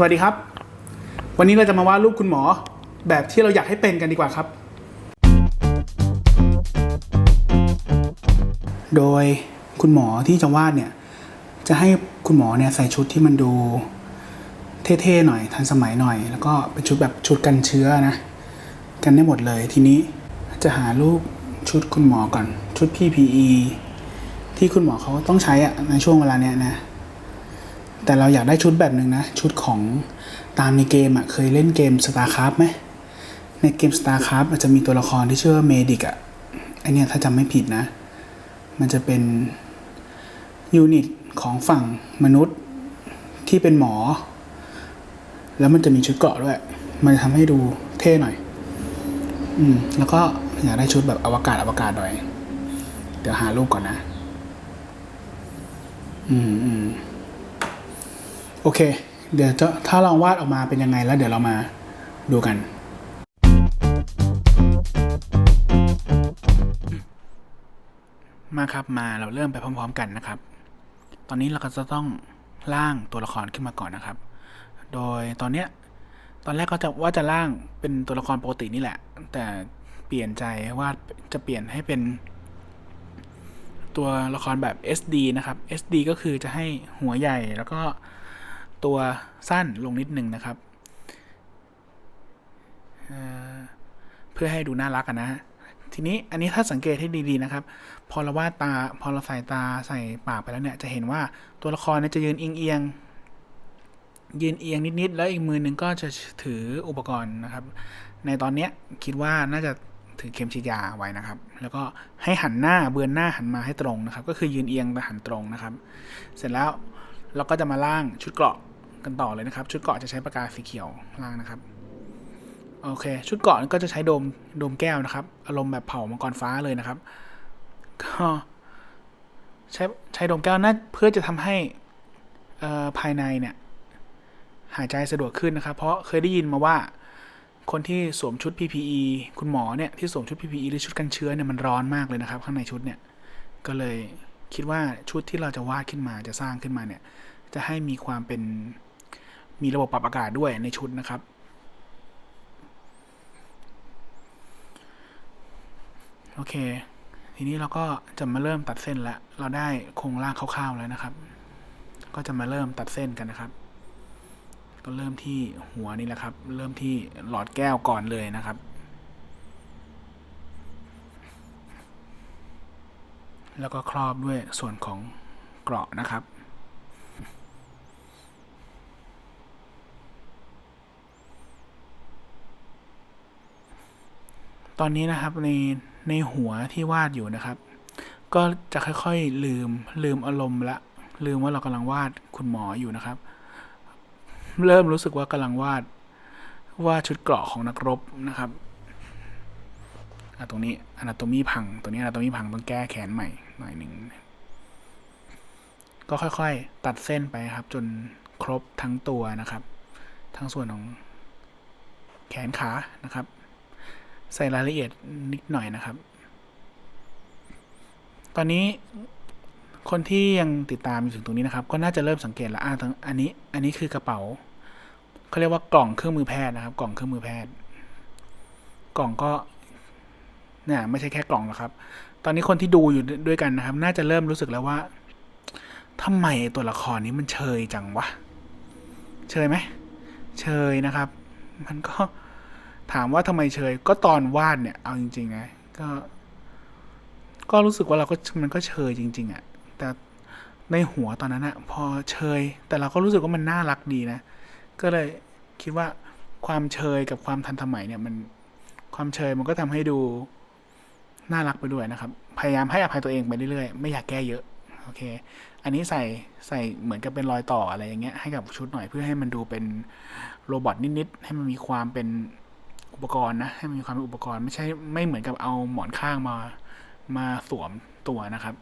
สวัสดีครับ วันนี้เราจะมาวาดรูปคุณหมอ แบบที่เราอยากให้เป็นกันดีกว่าครับ โดยคุณหมอที่จะวาดเนี่ย จะให้คุณหมอเนี่ยใส่ชุดที่มันดูเท่ๆหน่อยทันสมัยหน่อย แล้วก็เป็นชุดแบบชุดกันเชื้อนะ กันได้หมดเลยทีนี้จะหารูปชุดคุณหมอก่อนชุด PPE ที่คุณหมอเขาต้องใช้อะในช่วงเวลาเนี้ยนะ แต่เราอยากได้ชุดแบบหนึ่งนะ ชุดของตามในเกมอะเคยเล่นเกม StarCraft ไหมในเกม StarCraft มันจะมีตัวละครที่ชื่อว่าเมดิกอะไอเนี่ยถ้าจำไม่ผิดนะ มันจะเป็นยูนิตของฝั่งมนุษย์ที่เป็นหมอ แล้วมันจะมีชุดเกราะด้วย มันจะทำให้ดูเท่หน่อย อืม แล้วก็อยากได้ชุดแบบอวกาศอวกาศหน่อย เดี๋ยวหารูปก่อนนะ อืมอืม อเค เดี๋ยวจะถ้าลองวาดออกมาเป็นยังไงแล้วเดี๋ยวเรามาดูกัน มาครับมาเราเริ่มไปพร้อม ๆ กันนะครับ ตอนนี้เราก็จะต้องร่างตัวละครขึ้นมาก่อนนะครับ โดยตอนเนี้ยตอนแรกก็จะว่าจะร่างเป็นตัวละครปกตินี่แหละ แต่เปลี่ยนใจว่าจะเปลี่ยนให้เป็น ตัวละครแบบ SD นะครับ SD ก็คือจะให้หัวใหญ่แล้วก็ ตัวสั้นลงนิดนึงนะครับ เพื่อให้ดูน่ารักอะนะทีนี้อันนี้ถ้าสังเกตให้ดีๆนะครับ พอเราวาดตาพอเราใส่ตาใส่ปากไปแล้วเนี่ยจะเห็นว่าตัวละครเนี่ยจะยืนเอียงๆยืนเอียงนิดๆแล้วอีกมือหนึ่งก็จะถืออุปกรณ์นะครับ ในตอนเนี้ยคิดว่าน่าจะถือเข็มฉีดยาไว้นะครับ แล้วก็ให้หันหน้าเบือนหน้าหันมาให้ตรงนะครับ ก็คือยืนเอียงแต่หันตรงนะครับ เสร็จแล้วเราก็จะมาล่างชุดเกราะ กันต่อเลยนะครับ ชุดเกาะจะใช้ปากกาสีเขียวล่างนะครับโอเค ชุดเกาะก็จะใช้โดมโดมแก้วนะครับ อารมณ์แบบเผามังกรฟ้าเลยนะครับก็ใช้ใช้โดมแก้วนั่นเพื่อจะทำให้เอ่อภายในเนี่ยหายใจสะดวกขึ้นนะครับ เพราะเคยได้ยินมาว่าคนที่สวมชุด PPE คุณหมอเนี่ยที่สวมชุด PPE หรือชุดกันเชื้อเนี่ยมันร้อนมากเลยนะครับ ข้างในชุดเนี่ยก็เลยคิดว่าชุดที่เราจะวาดขึ้นมาจะสร้างขึ้นมาเนี่ยจะให้มีความเป็น มีระบบปรับอากาศด้วยในชุดนะครับ โอเค ทีนี้เราก็จะมาเริ่มตัดเส้นแล้วเราได้โครงร่างคร่าวๆแล้วนะครับ ก็จะมาเริ่มตัดเส้นกันนะครับ ก็เริ่มที่หัวนี่แหละครับ เริ่มที่หลอดแก้วก่อนเลยนะครับแล้วก็ครอบด้วยส่วนของเกราะนะครับ ตอนนี้นะครับในในหัวที่วาดอยู่นะครับ ก็จะค่อยๆลืมลืมอารมณ์ละลืมว่าเรากำลังวาดคุณหมออยู่นะครับ เริ่มรู้สึกว่ากำลังวาดวาดชุดเกราะของนักรบนะครับตรงนี้อนาโตมีพังตรงนี้อนาโตมีพังต้องแก้แขนใหม่หน่อยหนึ่งก็ค่อยๆ ตัดเส้นไปครับ จนครบทั้งตัวนะครับ ทั้งส่วนของแขนขานะครับ ใส่รายละเอียดนิดหน่อยนะครับ ตอนนี้คนที่ยังติดตามอยู่ถึงตรงนี้นะครับ ก็น่าจะเริ่มสังเกตแล้วอ่าตรงอันนี้ อันนี้คือกระเป๋าเขาเรียกว่ากล่องเครื่องมือแพทย์นะครับ กล่องเครื่องมือแพทย์ กล่องก็เนี่ยไม่ใช่แค่กล่องหรอกครับ ตอนนี้คนที่ดูอยู่ด้วยกันนะครับ น่าจะเริ่มรู้สึกแล้วว่าทำไมตัวละครนี้มันเชยจังวะ เชยไหม เชยนะครับ มันก็ ถามว่าทำไมเชยก็ตอนวาดเนี่ยเอาจริงๆนะก็ ก็รู้สึกว่าเราก็มันก็เชยจริง ๆอะ่ะแต่ในหัวตอนนั้นอะ่ะพอเชย แต่เราก็รู้สึกว่ามันน่ารักดีนะ ก็เลยคิดว่าความเชยกับความทันสมัยเนี่ยมันความเชยมันก็ทำให้ดูน่ารักไปด้วยนะครับ พยายามให้อภัยตัวเองไปเรื่อยๆ ไม่อยากแก้เยอะ โอเค อันนี้ใส่ใส่เหมือนกับเป็นรอยต่ออะไรอย่างเงี้ยให้กับชุดหน่อยเพื่อให้มันดูเป็นโรบอทนิดๆ ให้มันมีความเป็น อุปกรณ์นะให้มันมีความเป็นอุปกรณ์ไม่ใช่ไม่เหมือนกับเอาหมอนข้างมามาสวมตัวนะครับ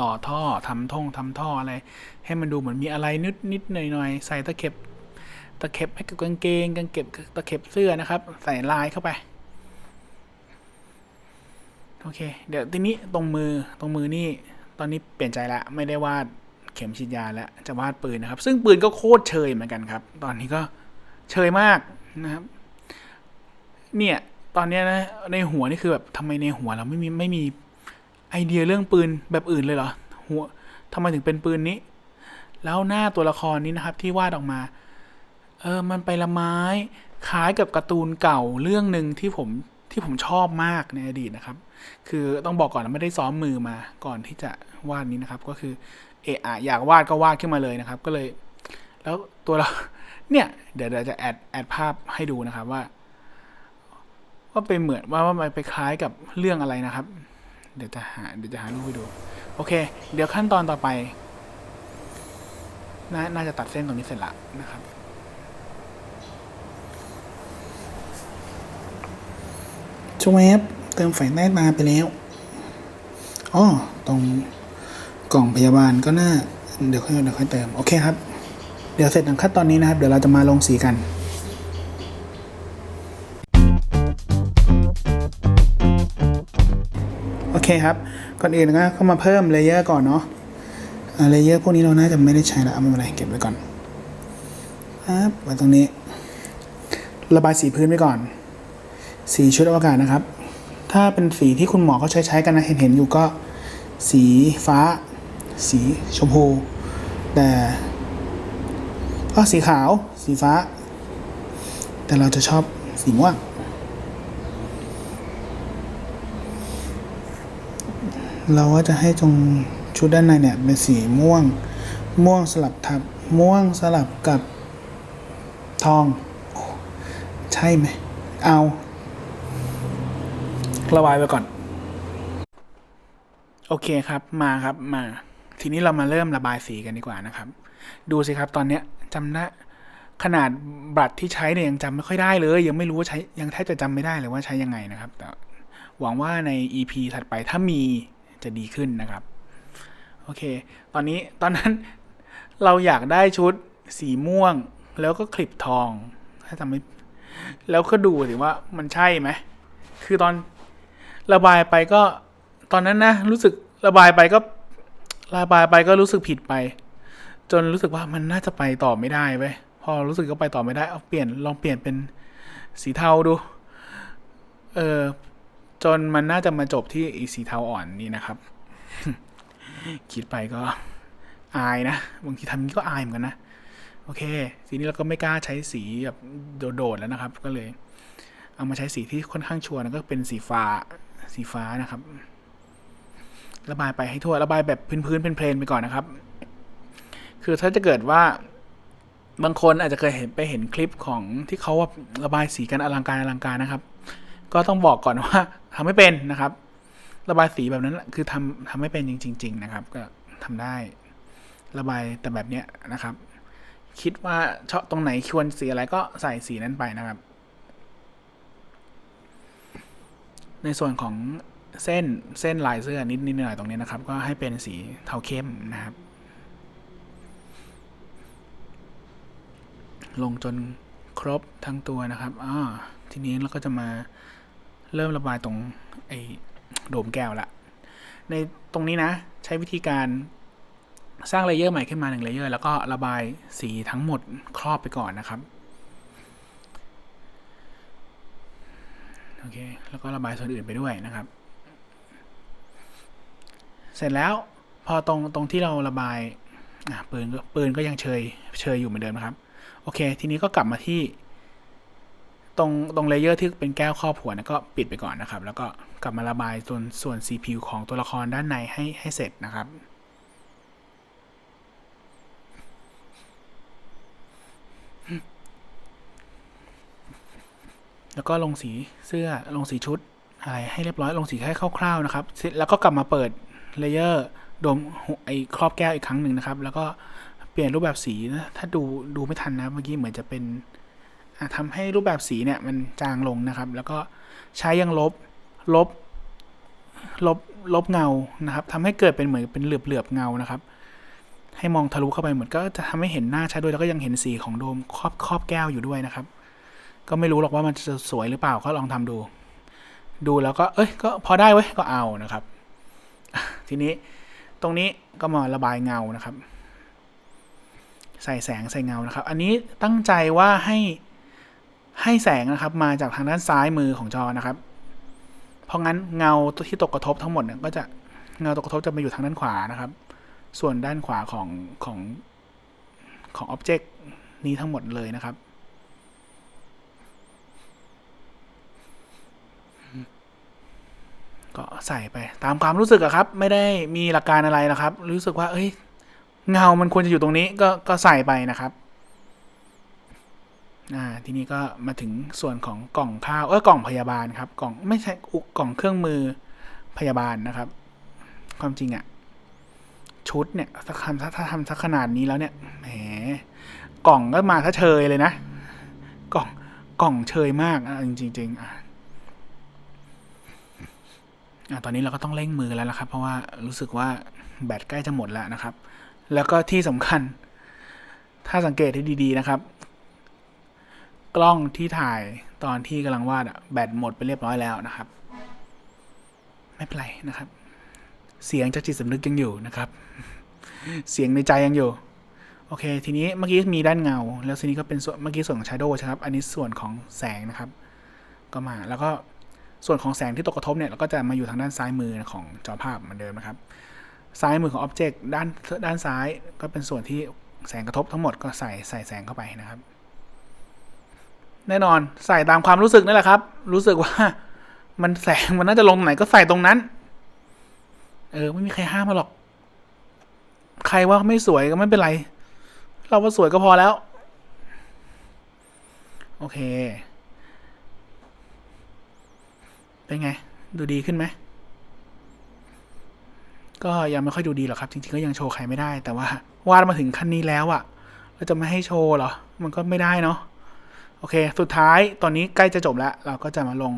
ต่อท่อทำท่งทำท่ออะไร ให้มันดูเหมือนมีอะไรนิดนิดหน่อยหน่อยใส่ตะเข็บตะเข็บให้กับกางเกงกางเก็บตะเข็บเสื้อนะครับ ใส่ลายเข้าไปโอเค เดี๋ยวทีนี้ตรงมือตรงมือนี่ตอนนี้เปลี่ยนใจละไม่ได้วาดเข็มฉีดยาแล้วจะวาดปืนนะครับ ซึ่งปืนก็โคตรเชยเหมือนกันครับ ตอนนี้ก็เชยมากนะครับ เนี่ย ตอนเนี้ยนะ ในหัวนี่คือแบบทำไมในหัวเราไม่มีไม่มีไอเดียเรื่องปืนแบบอื่นเลยเหรอ หัวทำไมถึงเป็นปืนนี้ แล้วหน้าตัวละครนี้นะครับที่วาดออกมา เออ มันไปละไม้คล้ายกับการ์ตูนเก่าเรื่องหนึ่งที่ผมที่ผมชอบมากในอดีตนะครับ คือต้องบอกก่อนนะไม่ได้ซ้อมมือมาก่อนที่จะวาดนี้นะครับ ก็คือเอะอะอยากวาดก็วาดขึ้นมาเลยนะครับ ก็เลย แล้วตัวเราเนี่ย เดี๋ยวเดี๋ยวจะแอดแอดภาพให้ดูนะครับว่า ว่าไปเหมือนว่าว่ามันไปคล้ายกับเรื่องอะไรนะครับ เดี๋ยวจะหาเดี๋ยวจะหารูปให้ดู โอเค เดี๋ยวขั้นตอนต่อไปนน่าจะตัดเส้นตรงนี้เสร็จละนะครับ ชวบเติมไฟใต้ตาไปแล้วอ๋อตรงกล่องพยาบาลก็น่า เดี๋ยวค่อยเดี๋ยวค่อยเติม โอเคครับ เดี๋ยวเสร็จทางขั้นตอนนี้นะครับ เดี๋ยวเราจะมาลงสีกัน คครับ ก่อนอื่นก็เข้ามาเพิ่มเลเยอร์ก่อนเนาะเลเยอร์พวกนี้เราน่าจะไม่ได้ใช้และเอาไม่เป็นไรเก็บไว้ก่อนครับไว้ตรงนี้ ระบายสีพื้นไว้ก่อน สีชุดอวกาศนะครับ ถ้าเป็นสีที่คุณหมอเขาใช้ใช้กันนะเห็นเห็นอยู่ก็ สีฟ้า สีชมพู แต่ก็สีขาว สีฟ้า แต่เราจะชอบสีม่วง เราว่าจะให้ตรงชุดด้านในเนี่ยเป็นสีม่วง ม่วงสลับทับ ม่วงสลับกับทอง ใช่ไหม เอา ระบายไปก่อน โอเคครับ มาครับ มา ทีนี้เรามาเริ่มระบายสีกันดีกว่านะครับ ดูสิครับ ตอนเนี้ยจำได้ขนาดบัตรที่ใช้เนี่ยยังจำไม่ค่อยได้เลย ยังไม่รู้ว่าใช้ยังแทบจะจำไม่ได้เลยว่าใช้ยังไงนะครับ แต่หวังว่าใน EP ถัดไปถ้ามี จะดีขึ้นนะครับ โอเค ตอนนี้ตอนนั้นเราอยากได้ชุดสีม่วง แล้วก็คลิปทอง ถ้าจำไม่ แล้วก็ดูสิว่ามันใช่ไหม คือตอนระบายไปก็ ตอนนั้นนะ รู้สึกระบายไปก็ระบายไปก็รู้สึกผิดไป จนรู้สึกว่ามันน่าจะไปต่อไม่ได้เว้ยพอรู้สึกก็ไปต่อไม่ได้เอาเปลี่ยนลองเปลี่ยนเป็นสีเทาดู เออ จนมันน่าจะมาจบที่อีสีเทาอ่อนนี่นะครับ คิดไปก็อายนะ บางทีทำงนี้ก็อายเหมือนกันนะ โอเคทีนี้เราก็ไม่กล้าใช้สีแบบโดดๆแล้วนะครับ ก็เลย เอามาใช้สีที่ค่อนข้างชัวร์นะก็เป็นสีฟ้า สีฟ้านะครับ ระบายไปให้ทั่ว ระบายแบบพื้นๆเป็นเพลนๆไปก่อนนะครับ คือถ้าจะเกิดว่าบางคนอาจจะเคยเห็นไปเห็นคลิปของที่เขาว่าระบายสีกันอลังการอลังการนะครับ ก็ต้องบอกก่อนว่า ทำไม่เป็นนะครับ ระบายสีแบบนั้นคือทำทำไม่เป็นจริง ๆ นะครับ ก็ทำได้ ระบายแต่แบบเนี้ยนะครับ คิดว่าชอบตรงไหนควรสีอะไรก็ใส่สีนั้นไปนะครับ ในส่วนของเส้นเส้นลายเสื้อนิดนิดหน่อยๆตรงนี้นะครับ ก็ให้เป็นสีเทาเข้มนะครับ ลงจนครบทั้งตัวนะครับอ่าทีนี้เราก็จะมา เริ่มระบายตรงไอ้โดมแก้วละ ในตรงนี้นะ ใช้วิธีการสร้างเลเยอร์ใหม่ขึ้นมาหนึ่งเลเยอร์แล้วก็ระบายสีทั้งหมดครอบไปก่อนนะครับโอเคแล้วก็ระบายส่วนอื่นไปด้วยนะครับ เสร็จแล้วพอตรงตรงที่เราระบายปืนปืนก็ยังเชยเชยอยู่เหมือนเดิมนะครับ โอเค ทีนี้ก็กลับมาที่ ตรงตรงเลเยอร์ที่เป็นแก้วครอบหัวนะก็ปิดไปก่อนนะครับ แล้วก็กลับมาระบายส่วนส่วนสีผิวของตัวละครด้านในให้ให้เสร็จนะครับ แล้วก็ลงสีเสื้อลงสีชุดอะไรให้เรียบร้อยลงสีแค่คร่าวๆนะครับเสร็จแล้วก็กลับมาเปิดเลเยอร์โดมไอ้ครอบแก้วอีกครั้งหนึ่งนะครับ แล้วก็เปลี่ยนรูปแบบสีนะถ้าดูดูไม่ทันนะเมื่อกี้เหมือนจะเป็น ทำให้รูปแบบสีเนี่ยมันจางลงนะครับ แล้วก็ใช้ยังลบลบลบลบเงานะครับทำให้เกิดเป็นเหมือนเป็นเหลือบเหลือบเงานะครับ ให้มองทะลุเข้าไปเหมือนก็จะทำให้เห็นหน้าชัดด้วยแล้วก็ยังเห็นสีของโดมครอบครอบแก้วอยู่ด้วยนะครับ ก็ไม่รู้หรอกว่ามันจะสวยหรือเปล่าก็ลองทำดู ดูแล้วก็เอ้ยก็พอได้เว้ยก็เอานะครับ ทีนี้ตรงนี้ก็มาระบายเงานะครับ ใส่แสงใส่เงานะครับ อันนี้ตั้งใจว่าให้ ให้แสงนะครับมาจากทางด้านซ้ายมือของจอนะครับ เพราะงั้นเงาที่ตกกระทบทั้งหมดเนี่ยก็จะเงาตกกระทบจะมาอยู่ทางด้านขวานะครับ ส่วนด้านขวาของของของอ็อบเจกต์นี้ทั้งหมดเลยนะครับก็ใส่ไปตามความรู้สึกอะครับ ไม่ได้มีหลักการอะไรนะครับ รู้สึกว่า เอ้ย เงามันควรจะอยู่ตรงนี้ก็ก็ใส่ไปนะครับ อ่าทีนี้ก็มาถึงส่วนของกล่องข้าวเออกล่องพยาบาลครับกล่องไม่ใช่อุกล่องเครื่องมือพยาบาลนะครับ ความจริงอะชุดเนี่ยถ้าทำถ้าทำสักขนาดนี้แล้วเนี่ยแหมกล่องก็มาถ้าเชยเลยนะ กล่องกล่องเชยมากอะจริงๆจริงอะอะตอนนี้เราก็ต้องเร่งมือแล้วนะครับ เพราะว่ารู้สึกว่าแบตใกล้จะหมดแล้วนะครับ แล้วก็ที่สำคัญ ถ้าสังเกตให้ดี ๆ นะครับ กล้องที่ถ่ายตอนที่กำลังวาดอะแบตหมดไปเรียบร้อยแล้วนะครับ ไม่เป็นไรนะครับ เสียงจากจิตสำนึกยังอยู่นะครับ เสียงในใจยังอยู่ โอเค ทีนี้เมื่อกี้มีด้านเงา แล้วทีนี้ก็เป็นส่วนเมื่อกี้ส่วนของ shadow ใช่ครับ อันนี้ส่วนของแสงนะครับ ก็มาแล้วก็ส่วนของแสงที่ตกกระทบเนี่ยเราก็จะมาอยู่ทางด้านซ้ายมือของจอภาพเหมือนเดิมนะครับ ซ้ายมือของอ็อบเจกต์ด้านด้านซ้ายก็เป็นส่วนที่แสงกระทบทั้งหมดก็ใส่ใส่แสงเข้าไปนะครับ แน่นอนใส่ตามความรู้สึกนั่นแหละครับ รู้สึกว่ามันแสงมันน่าจะลงตรงไหนก็ใส่ตรงนั้น เออ ไม่มีใครห้ามมาหรอก ใครว่าไม่สวยก็ไม่เป็นไร เราว่าสวยก็พอแล้ว โอเค เป็นไง ดูดีขึ้นไหมก็ยังไม่ค่อยดูดีหรอกครับ จริงๆก็ยังโชว์ใครไม่ได้แต่ว่าวาดมาถึงขั้นนี้แล้วอะเราจะไม่ให้โชว์เหรอ มันก็ไม่ได้เนาะ โอเค สุดท้ายตอนนี้ใกล้จะจบแล้ว เราก็จะมาลง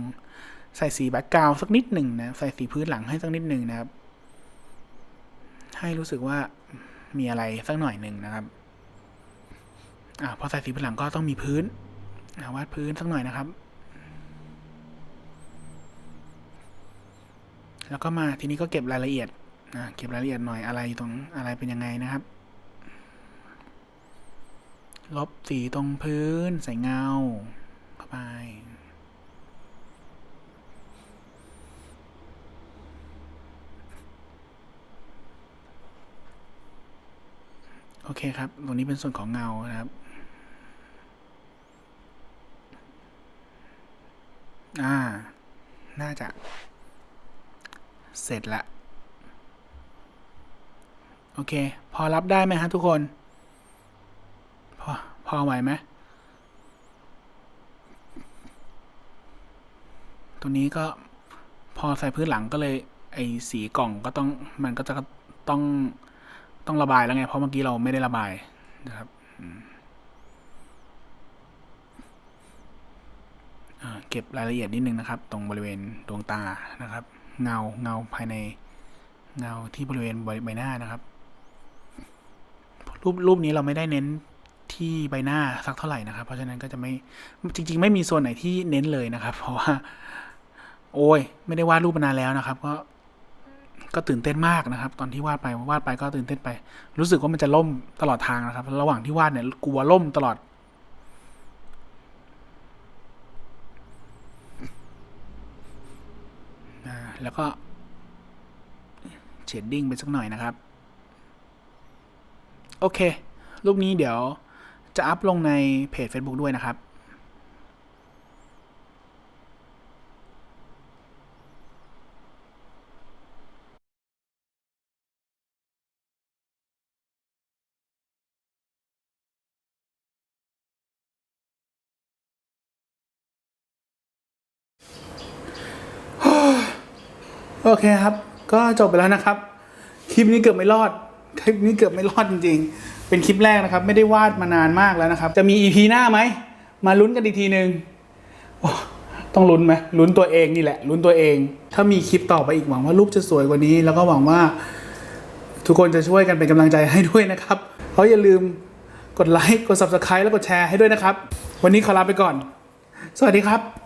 ใส่สีแบ็กกราวสักนิดหนึ่งนะใส่สีพื้นหลังให้สักนิดหนึ่งนะครับ ให้รู้สึกว่ามีอะไรสักหน่อยหนึ่งนะครับอ่าพอใส่สีพื้นหลังก็ต้องมีพื้นาวาดพื้นสักหน่อยนะครับ แล้วก็มาทีนี้ก็เก็บรายละเอียดนะเก็บรายละเอียดหน่อยอะไรตรงอะไรเป็นยังไงนะครับ ลบสีตรงพื้นใส่เงาเข้าไป โอเคครับ ตรงนี้เป็นส่วนของเงานะครับ อ่า น่าจะ เสร็จละ โอเค พอรับได้ไหมฮะทุกคน พอไหวไหมตัวนี้ก็พอใส่พื้นหลังก็เลย ไอ้สีกล่องก็ต้องมันก็จะต้องต้องระบายแล้วไง เพราะเมื่อกี้เราไม่ได้ระบายนะครับเก็บรายละเอียดนิดนึงนะครับ ตรงบริเวณดวงตานะครับ เงาเงาภายในเงาที่บริเวณใบหน้านะครับ รูปรูปนี้เราไม่ได้เน้น ที่ใบหน้าสักเท่าไหร่นะครับ เพราะฉะนั้นก็จะไม่จริง ๆ ไม่มีส่วนไหนที่เน้นเลยนะครับ เพราะว่า โอ้ย ไม่ได้วาดรูปมานานแล้วนะครับ ก็ก็ตื่นเต้นมากนะครับ ตอนที่วาดไปวาดไปก็ตื่นเต้นไป รู้สึกว่ามันจะล่มตลอดทางนะครับ ระหว่างที่วาดเนี่ยกลัวล่มตลอด แล้วก็เชดดิ้งไปสักหน่อยนะครับ โอเค รูปนี้เดี๋ยว จะอัพลงในเพจ Facebook ด้วยนะครับ โอเคครับ ก็จบไปแล้วนะครับ คลิปนี้เกือบไม่รอด คลิปนี้เกือบไม่รอดจริง ๆ เป็นคลิปแรกนะครับ ไม่ได้วาดมานานมากแล้วนะครับ จะมี EP หน้าไหม มาลุ้นกันอีกทีหนึ่งต้องลุ้นไหมลุ้นตัวเองนี่แหละลุ้นตัวเอง ถ้ามีคลิปต่อไปอีกหวังว่ารูปจะสวยกว่านี้ แล้วก็หวังว่าทุกคนจะช่วยกันเป็นกำลังใจให้ด้วยนะครับเพราะอย่าลืมกดไลค์กด subscribe แล้วกดแชร์ให้ด้วยนะครับ วันนี้ขอลาไปก่อน สวัสดีครับ